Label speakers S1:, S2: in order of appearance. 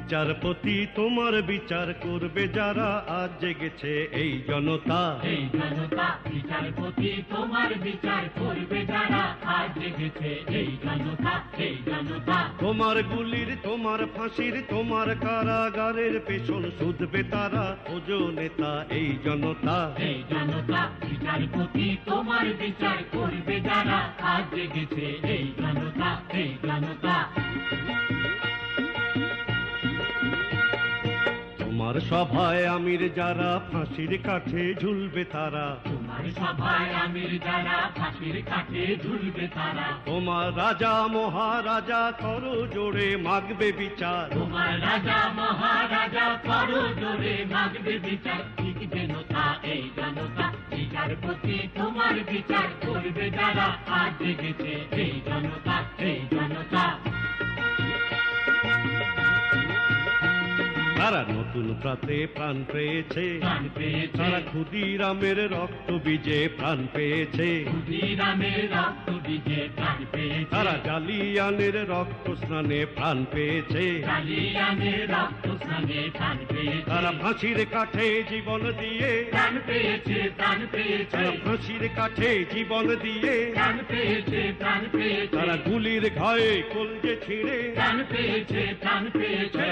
S1: বিচারপতি তোমার বিচার করবে যারা। আজ জেগেছে এই জনতা।
S2: এই জনতা বিচারপতি তোমার বিচার করবে যারা। আজ জেগেছে এই জনতা এই জনতা।
S1: তোমার গুলির তোমার ফাঁসির তোমার কারাগারের পেছন শুধবে তারা। ওজো নেতা এই জনতা।
S2: এই জনতা বিচারপতি তোমার বিচার করবে যারা। আজ জেগেছে এই জনতা এই জনতা।
S1: তোমার সভায় আমির যারা ফাঁসির কাঠে ঝুলবে তারা।
S2: তোমার সভায় আমির যারা ফাঁসির কাঠে ঝুলবে তারা।
S1: তোমার রাজা মহারাজা করো জোরে মাগবে বিচার।
S2: তোমার রাজা মহারাজা করো জোরে মাগবে বিচার। ঠিক জনতা এই জনতা বিচারপতি তোমার বিচার করবে যারা। আজ জেগেছে এই জনতা এই জনতা
S1: তারা নতুন প্রাতে প্রাণ পেয়েছে। তারা ক্ষুদিরামের রক্ত বীজে প্রাণ পেয়েছে। তারা জালিয়ানের রক্ত স্নানে প্রাণ পেয়েছে। তারা ফাঁসির কাঠে জীবন দিয়ে। তারা ফাঁসির কাঠে জীবন দিয়ে। তারা গুলির ঘায়ে কলজে ছিঁড়ে।
S2: প্রাণ পেয়েছে প্রাণ পেয়েছে।
S1: তারা গুলির ঘা-